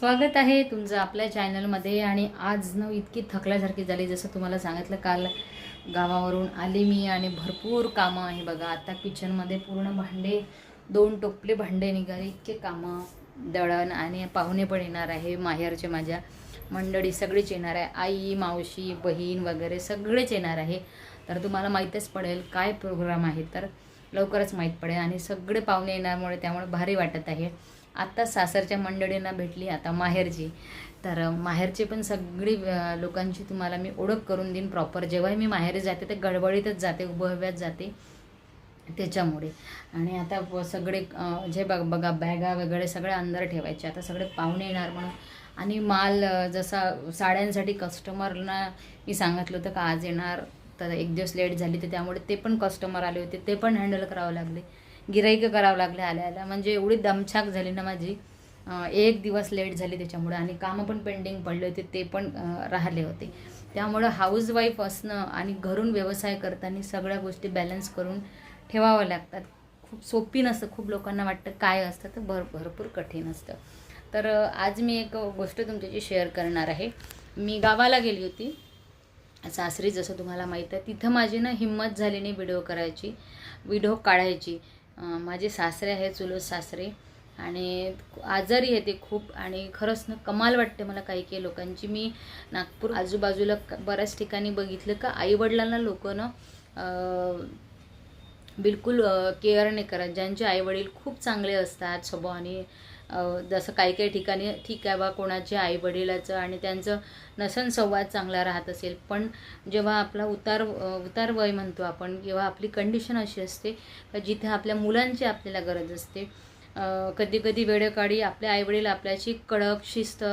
स्वागत आहे तुमचं आपल्या चॅनलमध्ये. आणि आज न इतकी थकल्यासारखी झाली जसं तुम्हाला सांगितलं काल गावावरून आले मी आणि भरपूर कामं आहे बघा. आता किचनमध्ये पूर्ण भांडे दोन टोपले भांडे निघाले. इतके कामं दळण आणि पाहुणे पण येणार आहे माहेरचे माझ्या मंडळी सगळीच येणार आहे. आई मावशी बहीण वगैरे सगळेच येणार आहे. तर तुम्हाला माहीतच पडेल काय प्रोग्राम आहे तर लवकरच माहीत पडेल. आणि सगळे पाहुणे येणारमुळे त्यामुळे भारी वाटत आहे. आत्ता सासरच्या मंडळींना भेटली आता माहेरची. तर माहेरचे पण सगळी लोकांची तुम्हाला मी ओळख करून देईन प्रॉपर जेव्हाही मी माहेरी जाते ते गडबडीतच जाते उभव्यात जाते. त्याच्यामुळे. आणि आता सगळे जे बघ बघा बॅगा वगैरे सगळे अंदर ठेवायचे. आता सगळे पाहुणे येणार म्हणून. आणि माल जसा साड्यांसाठी कस्टमरना मी सांगितलं होतं का आज येणार तर एक दिवस लेट झाली तर त्यामुळे ते पण कस्टमर आले होते. ते पण हँडल करावं लागले. गिराईक करावं लागले आल्या म्हणजे एवढी दमछाक झाली ना माझी. एक दिवस लेट झाली त्याच्यामुळे आणि कामं पण पेंडिंग पडले होते ते पण राहिले होते. त्यामुळं हाऊसवाईफ असणं आणि घरून व्यवसाय करताना सगळ्या गोष्टी बॅलन्स करून ठेवावं लागतात. खूप सोपी नसतं खूप लोकांना वाटतं काय असतं तर भर भरपूर कठीण असतं. तर आज मी एक गोष्ट तुमच्याशी शेअर करणार आहे. मी गावाला गेली होती. सासरी जसं तुम्हाला माहीत आहे तिथं माझी ना हिंमत झाली नाही व्हिडिओ करायची व्हिडिओ काढायची. माझे सासरे आहे चुलत सासरे. आणि आजारी आहे ते खूप. आणि खरंच ना कमाल वाटते मला काही काही लोकांची. मी नागपूर आजूबाजूला बऱ्याच ठिकाणी बघितलं का आईवडिलांना लोक ना बिलकुल केअर नाही करत. ज्यांचे आईवडील खूप चांगले असतात स्वभावाने जसं काही काही ठिकाणी ठीक आहे बा कोणाचे आईवडिलाचं आणि त्यांचं नसन संवाद चांगला राहत असेल. पण जेव्हा आपला उतार उतार वय म्हणतो आपण किंवा आपली कंडिशन अशी असते का जिथे आपल्या मुलांची आपल्याला गरज असते कधी कधी वेळेकाळी आपले आईवडील आपल्याची कडक शिस्त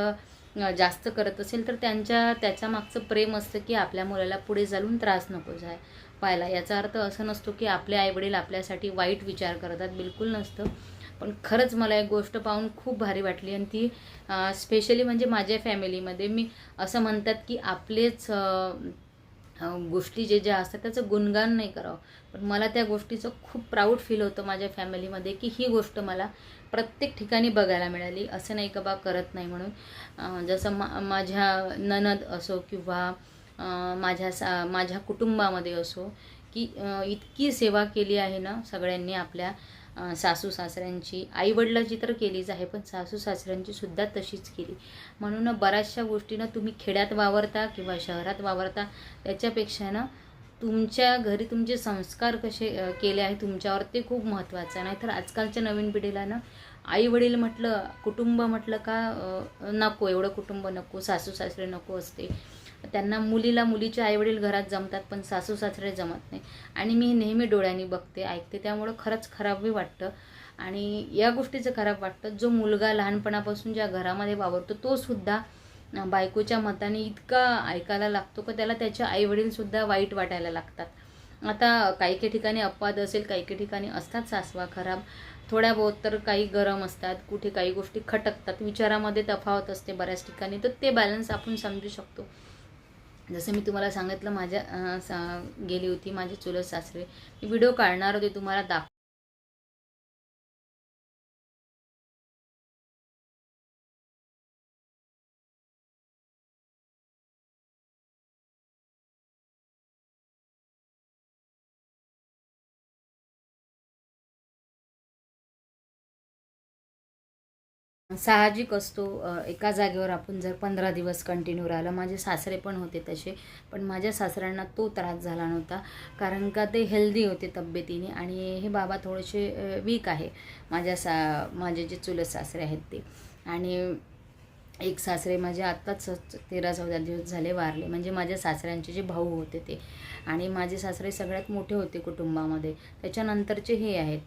जास्त करत असेल तर त्यांच्या त्याच्या मागचं प्रेम असतं की आपल्या मुलाला पुढे चालून त्रास नको जाय पाहायला. याचा अर्थ असं नसतो की आपले आईवडील आपल्यासाठी वाईट विचार करतात. बिलकुल नसतं. पण खरंच मला एक गोष्ट पाहून खूप भारी वाटली आणि ती स्पेशली म्हणजे माझ्या फॅमिलीमध्ये मी असं म्हणतात की आपलेच गोष्टी जे ज्या असतात त्याचं गुणगान नाही करावं. पण मला त्या गोष्टीचं खूप प्राऊड फील होतं माझ्या फॅमिलीमध्ये की ही गोष्ट मला प्रत्येक ठिकाणी बघायला मिळाली. असं नाही का बा करत नाही म्हणून. जसं मा माझ्या ननद असो किंवा माझ्या सा माझ्या कुटुंबामध्ये असो की इतकी सेवा केली आहे ना सगळ्यांनी आपल्या सासू सासऱ्यांची आईवडिलाची तर केलीच आहे पण सासू सासऱ्यांची सुद्धा तशीच केली. म्हणून बऱ्याचशा गोष्टीनं तुम्ही खेड्यात वावरता किंवा शहरात वावरता त्याच्यापेक्षा ना तुमच्या घरी तुमचे संस्कार कसे केले आहे तुमच्यावर ते खूप महत्त्वाचं आहे. नाहीतर आजकालच्या नवीन पिढीला ना आई वडील म्हटलं कुटुंब म्हटलं का नको एवढं कुटुंब नको सासू सासरे नको असते. त्यांना मुलीला मुलीचे आईवडील घरात जमतात पण सासू सासरे जमत नाही. आणि मी नेहमी डोळ्यांनी बघते ऐकते. त्यामुळं खरंच खराबही वाटतं. आणि या गोष्टीचं खराब वाटतं. जो मुलगा लहानपणापासून ज्या घरामध्ये वावरतो तो सुद्धा बायकोच्या मताने इतका ऐकायला लागतो का त्याला त्याचे आईवडीलसुद्धा वाईट वाटायला लागतात. आता काही काही ठिकाणी अपवाद असेल काही काही ठिकाणी असतात सासवा खराब. थोड्या बहुत तर काही गरम असतात कुठे काही गोष्टी खटकतात. विचारामध्ये तफावत असते बऱ्याच ठिकाणी. तर ते बॅलन्स आपण समजू शकतो. जसं मी तुम्हाला सांगितलं माझ्या सा- गेली होती माझे चुलत सासरे. मी व्हिडिओ काढणार होते तुम्हाला दाख साहजिक असतो. एका जागेवर आपण जर पंधरा दिवस कंटिन्यू राहिलं माझे सासरे पण होते तसे पण माझ्या सासऱ्यांना तो त्रास झाला नव्हता. कारण का ते हेल्दी होते तब्येतीने आणि हे बाबा थोडेसे वीक आहे. माझ्या सा माझे जे चुलत सासरे आहेत ते. आणि एक सासरे माझे आत्ताच तेरा चौदा दिवस झाले वारले. म्हणजे माझ्या सासऱ्यांचे जे भाऊ होते ते. आणि माझे सासरे सगळ्यात मोठे होते कुटुंबामध्ये. त्याच्यानंतरचे हे आहेत.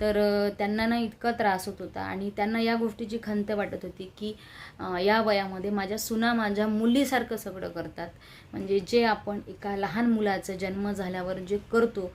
तर त्यांना ना इतका त्रास होत होता आणि त्यांना या गोष्टीची खंत वाटत होती की या वयामध्ये माझ्या सुना माझ्या मुलीसारखं सगळं करतात. म्हणजे जे आपण एका लहान मुलाचं जन्म झाल्यावर जे करतो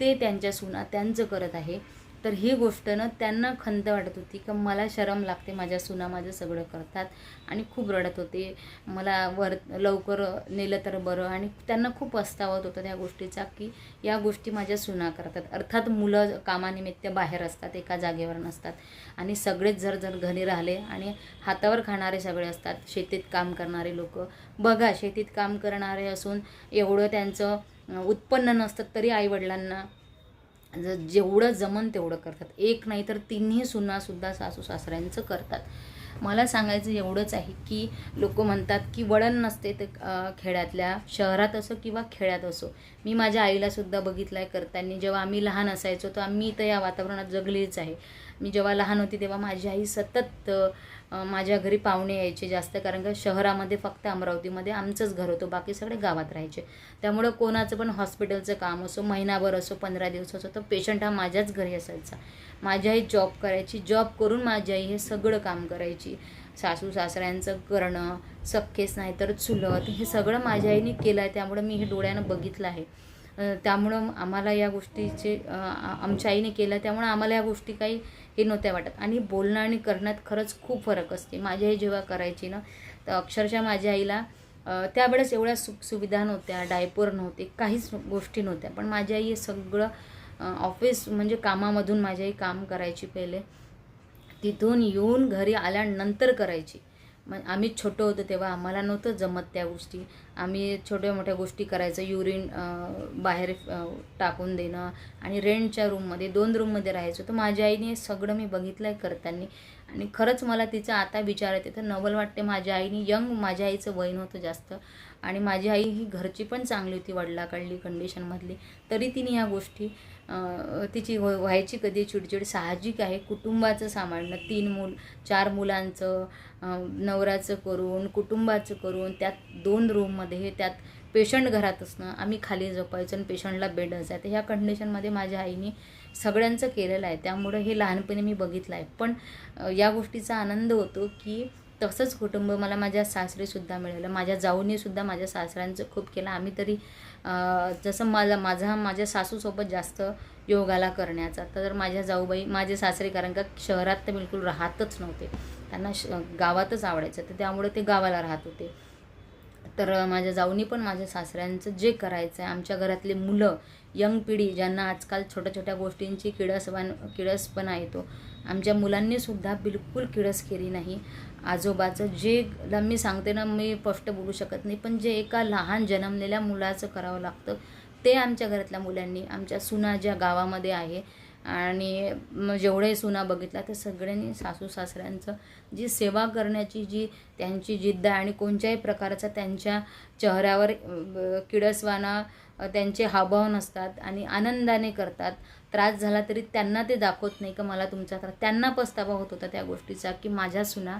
ते त्यांच्या सुना त्यांचं करत आहे. तर ही गोष्ट ना त्यांना खंत वाटत होती की मला शरम लागते माझ्या सुना माझं सगळं करतात आणि खूप रडत होते. मला वर लवकर नेलं तर बरं आणि त्यांना खूप पस्तावत होतं त्या गोष्टीचा की या गोष्टी माझ्या सुना करतात. अर्थात मुलं कामानिमित्त बाहेर असतात एका जागेवर नसतात आणि सगळेच जर जर घरी राहिले आणि हातावर खाणारे सगळे असतात शेतीत काम करणारे लोक. बघा शेतीत काम करणारे असून एवढं त्यांचं उत्पन्न नसतं तरी आईवडिलांना ज जेवढं जमन तेवढं करतात. एक नाही तर तिन्ही सुनासुद्धा सासू सासऱ्यांचं करतात. मला सांगायचं एवढंच आहे की लोक म्हणतात की वळण नसते ते खेड्यातल्या शहरात असो किंवा खेड्यात असो. मी माझ्या आईलासुद्धा बघितलं आहे करताना. जेव्हा आम्ही लहान असायचो तर आम्ही तर या वातावरणात जगलीच आहे. मी जेव्हा लहान होती तेव्हा माझी आई सतत माझ्या घरी पाहुणे यायचे जास्त कारण का शहरामध्ये फक्त अमरावतीमध्ये आमचंच घर होतं बाकी सगळे गावात राहायचे. त्यामुळं कोणाचं पण हॉस्पिटलचं काम असो महिनाभर असो पंधरा दिवस असो तर पेशंट हा माझ्याच घरी असायचा. माझी आई जॉब करायची जॉब करून माझी आई हे सगळं काम करायची. सासू सासऱ्यांचं करणं सख्खेच नाही तर चुलत हे सगळं माझ्या आईने केलं आहे त्यामुळं मी हे डोळ्यानं बघितलं आहे. त्यामुळं आम्हाला या गोष्टीचे आमच्या आईने केलं त्यामुळं आम्हाला या गोष्टी काही हे नव्हत्या वाटत. आणि बोलणं आणि करण्यात खरंच खूप फरक असते. माझी आई जेव्हा करायची ना तर अक्षरशः माझ्या आईला त्यावेळेस एवढ्या सुख सुविधा नव्हत्या डायपर नव्हते काहीच गोष्टी नव्हत्या. पण माझी आई हे सगळं ऑफिस म्हणजे कामामधून माझी आई काम करायची पहिले. तिथून येऊन घरी आल्यानंतर करायची. मग आम्ही छोटं होतो तेव्हा आम्हाला नव्हतं जमत त्या गोष्टी. आम्ही छोट्या मोठ्या गोष्टी करायचं युरिन बाहेर टाकून देणं आणि रेंटच्या रूममध्ये दोन रूममध्ये राहायचो. तर माझ्या आईने हे सगळं मी बघितलं आहे करताना आणि खरंच मला तिचा आता विचार येते. तर नवल वाटते माझ्या आईने. यंग माझ्या आईचं वय नव्हतं जास्त. आणि माझी आई ही घरची पण चांगली होती वडिलाकडली कंडिशनमधली तरी तिने ह्या गोष्टी तिची व्ह- व्हायची कधी चिडचिड साहजिक आहे. कुटुंबाचं सांभाळणं तीन मूल चार मुलांचं नवऱ्याचं करून कुटुंबाचं करून त्यात दोन रूममध्ये त्यात पेशंट घरात असणं आम्ही खाली झोपायचं आणि पेशंटला बेड असायचं. ह्या कंडिशनमध्ये माझ्या आईने सगळ्यांचं केलेलं आहे. त्यामुळं हे लहानपणी मी बघितलं आहे. पण या गोष्टीचा आनंद होतो की तसंच कुटुंब मला माझ्या सासरीसुद्धा मिळालं. माझ्या जाऊनीसुद्धा माझ्या सासऱ्यांचं खूप केलं. आम्ही तरी जसं मला माझा माझ्या सासूसोबत जास्त योगाला करण्याचा. तर माझ्या जाऊबाई माझे सासरे कारण का शहरात तर बिलकुल राहतच नव्हते. त्यांना श गावातच आवडायचं. तर त्यामुळे ते गावाला राहत होते. तर माझ्या जाऊनी पण माझ्या सासऱ्यांचं जे करायचं आहे आमच्या घरातले मुलं यंग पिढी ज्यांना आजकाल छोट्या छोट्या गोष्टींची किडसवान किडसपणा येतो आमच्या मुलांनीसुद्धा बिलकुल किडस केली नाही. आजोबाचं जे मी सांगते ना मी स्पष्ट बोलू शकत नाही पण जे एका लहान जन्मलेल्या मुलाचं करावं लागतं ते आमच्या घरातल्या मुलांनी आमच्या सुना ज्या गावामध्ये आहे आणि मग जेवढे सुना बघितला तर सगळ्यांनी सासू सासऱ्यांचं जी सेवा करण्याची जी त्यांची जिद्द आहे आणि कोणत्याही प्रकारचा त्यांच्या चेहऱ्यावर किडसवाना त्यांचे हावभाव नसतात आणि आनंदाने करतात. त्रास झाला तरी त्यांना ते दाखवत नाही का मला तुमचा त्रास त्यांना पस्तावा होत होता त्या गोष्टीचा की माझ्या सुना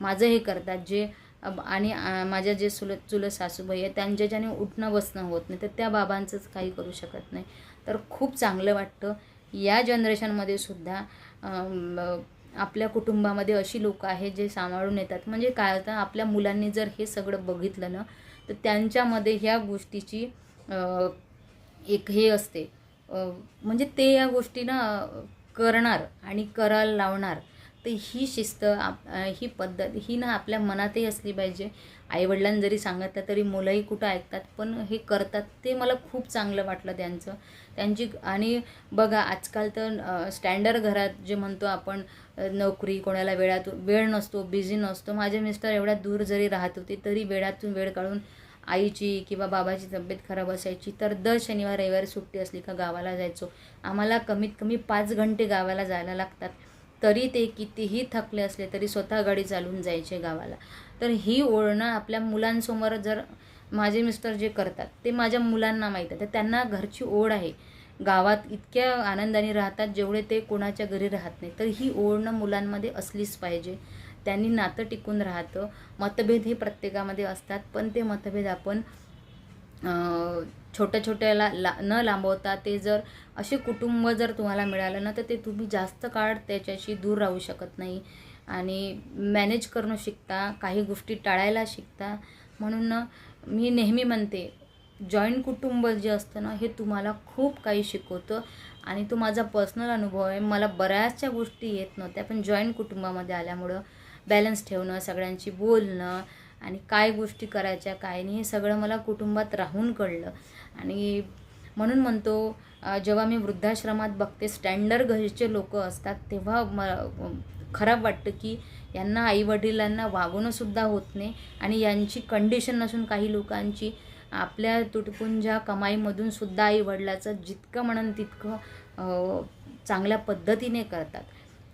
माझं हे करतात जे आणि माझ्या जे चुलत चुलत सासूबाई आहे त्यांच्या ज्याने उठणं बसणं होत नाही तर त्या बाबांचंच काही करू शकत नाही. तर खूप चांगलं वाटतं. या जनरेशनमध्ये सुद्धा आपल्या कुटुंबामध्ये अशी लोकं आहेत जे सांभाळून येतात. म्हणजे काय होतं आपल्या मुलांनी जर हे सगळं बघितलं ना तर त्यांच्यामध्ये ह्या गोष्टीची एक हे असते. म्हणजे ते या गोष्टीनं करणार आणि करायला लावणार. तर ही शिस्त आप ही पद्धत ही ना आपल्या मनातही असली पाहिजे. आईवडिलांनी जरी सांगितलं तरी मुलंही कुठं ऐकतात पण हे करतात ते मला खूप चांगलं वाटलं त्यांचं. त्यांची आणि बघा आजकाल तर स्टँडर्ड घरात जे म्हणतो आपण नोकरी कोणाला वेळातून वेळ नसतो बिझी नसतो. माझे मिस्टर एवढ्या दूर जरी राहत होते तरी वेळातून वेळ काढून आईची किंवा बाबाची तब्येत खराब असायची. तर दर शनिवार रविवारी सुट्टी असली का गावाला जायचो. आम्हाला कमीत कमी पाच घंटे गावाला जायला लागतात. तरी ते कितीही थकले असले तरी स्वतः गाडी चालवून जायचे गावाला. तर ही ओढणं आपल्या मुलांसमोर जर माझे मिस्टर जे करतात ते माझ्या मुलांना माहीत आहे. तर त्यांना घरची ओढ आहे. गावात इतक्या आनंदाने राहतात जेवढे ते कोणाच्या घरी राहत नाही तर ही ओढणं मुलांमध्ये असलीच पाहिजे. त्यांनी नातं टिकून राहतं. मतभेद हे प्रत्येकामध्ये असतात पण ते मतभेद आपण छोट्या छोट्याला ला न लांबवता ते जर असे कुटुंब जर तुम्हाला मिळालं ना तर ते तुम्ही जास्त काळ त्याच्याशी दूर राहू शकत नाही. आणि मॅनेज करणं शिकता काही गोष्टी टाळायला शिकता. म्हणून मी नेहमी म्हणते जॉईंट कुटुंब जे असतं ना हे तुम्हाला खूप काही शिकवतं. आणि तो माझा पर्सनल अनुभव आहे मला बऱ्याचशा गोष्टी येत नव्हत्या पण जॉईंट कुटुंबामध्ये आल्यामुळं बॅलन्स ठेवणं सगळ्यांशी बोलणं आणि काय गोष्टी करायच्या काय नाही हे सगळं मला कुटुंबात राहून कळलं. आणि म्हणून म्हणतो जेव्हा मी वृद्धाश्रमात बघते स्टँडर्ड घरचे लोक असतात तेव्हा म खराब वाटतं की यांना आईवडिलांना वागवणंसुद्धा होत नाही आणि यांची कंडिशन नसून काही लोकांची आपल्या तुटपुंजा कमाईमधूनसुद्धा आईवडिलाचं जितकं म्हणून तितकं चांगल्या पद्धतीने करतात.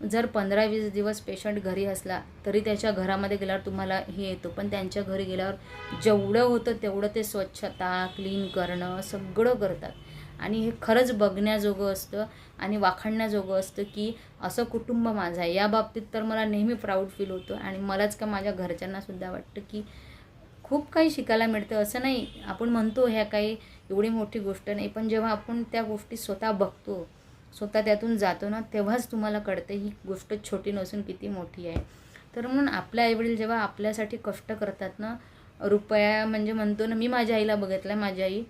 जर पंधरा वीस दिवस पेशंट घरी असला तरी त्याच्या घरामध्ये गेल्यावर तुम्हाला हे येतो. पण त्यांच्या घरी गेल्यावर जेवढं होतं तेवढं ते स्वच्छता क्लीन करणं सगळं करतात. आणि हे खरंच बघण्याजोगं असतं आणि वाखाणण्याजोगं असतं की असं कुटुंब माझं आहे. या बाबतीत तर मला नेहमी प्राऊड फील होतं आणि मलाच का माझ्या घरच्यांनासुद्धा वाटतं की खूप काही शिकायला मिळतं. असं नाही आपण म्हणतो ह्या काही एवढी मोठी गोष्ट नाही पण जेव्हा आपण त्या गोष्टी स्वतः बघतो स्वतः त्यातून जातो ना तेव्हाच तुम्हाला कळतं ही गोष्ट छोटी नसून किती मोठी आहे. तर म्हणून आपले आईवडील जेव्हा आपल्यासाठी कष्ट करतात ना रुपया म्हणजे म्हणतो ना मी माझ्या आईला बघितलं माझी आई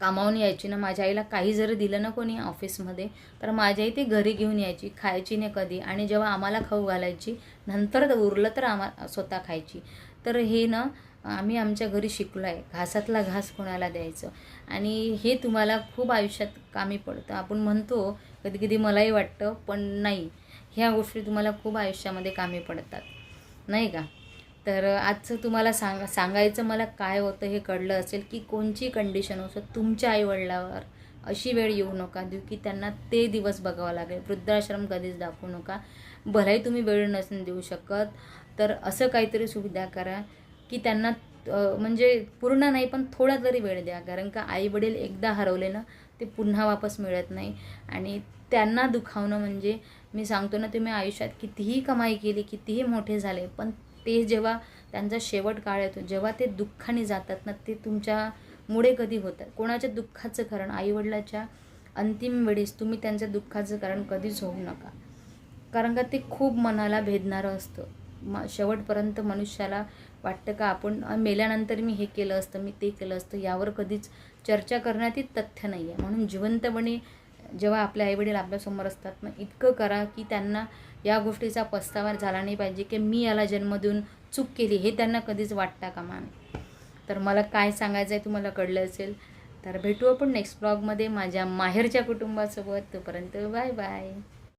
कामावून यायची ना माझ्या आईला काही जर दिलं ना कोणी ऑफिसमध्ये तर माझी आई ती घरी घेऊन यायची खायची नाही कधी. आणि जेव्हा आम्हाला खाऊ घालायची नंतर उरलं तर आम्हा स्वतः खायची. तर हे ना आम्ही आमच्या घरी शिकलो आहे घासातला घास कोणाला द्यायचं? आणि हे तुम्हाला खूप आयुष्यात कामी पडतं. आपण म्हणतो कधी कधी मलाही वाटतं पण नाही. ह्या गोष्टी तुम्हाला खूप आयुष्यामध्ये कामी पडतात. नाही का? तर आजचं तुम्हाला सांग सांगायचं मला काय होतं हे कळलं असेल की कोणची कंडिशन असो तुमच्या आईवडिलावर अशी वेळ येऊ नका. देऊ की त्यांना ते दिवस बघावं लागेल. वृद्धाश्रम कधीच दाखवू नका. भलाही तुम्ही वेळ नसून देऊ शकत. तर असं काहीतरी सुविधा करा. की त्यांना म्हणजे पूर्ण नाही पण थोडा तरी वेळ द्या. कारण का आईवडील एकदा हरवले ना ते पुन्हा वापस मिळत नाही. आणि त्यांना दुखावणं म्हणजे मी सांगतो ना तुम्ही आयुष्यात कितीही कमाई केली कितीही मोठे झाले पण ते जेव्हा त्यांचा शेवट काळ येतो जेव्हा ते दुःखाने जातात ना ते तुमच्यामुळे कधी होतात. कोणाच्या दुःखाचं कारण आईवडिलाच्या अंतिम वेळेस तुम्ही त्यांच्या दुःखाचं कारण कधीच होऊ नका. कारण का ते खूप मनाला भेदणारं असतं. म शेवटपर्यंत मनुष्याला वाटतं का? आपण मेल्यानंतर मी हे केलं असतं मी ते केलं असतं यावर कधीच चर्चा करण्यातही तथ्य नाही आहे म्हणून जिवंतपणे जेव्हा आपले आईवडील आपल्यासमोर असतात मग इतकं करा की त्यांना या गोष्टीचा पस्तावा झाला नाही पाहिजे की मी याला जन्म देऊन चूक केली हे त्यांना कधीच वाटता कामा नये. तर मला काय सांगायचं आहे तुम्हाला कळलं असेल तर भेटू आपण नेक्स्ट ब्लॉगमध्ये माझ्या माहेरच्या कुटुंबासोबत. तोपर्यंत बाय बाय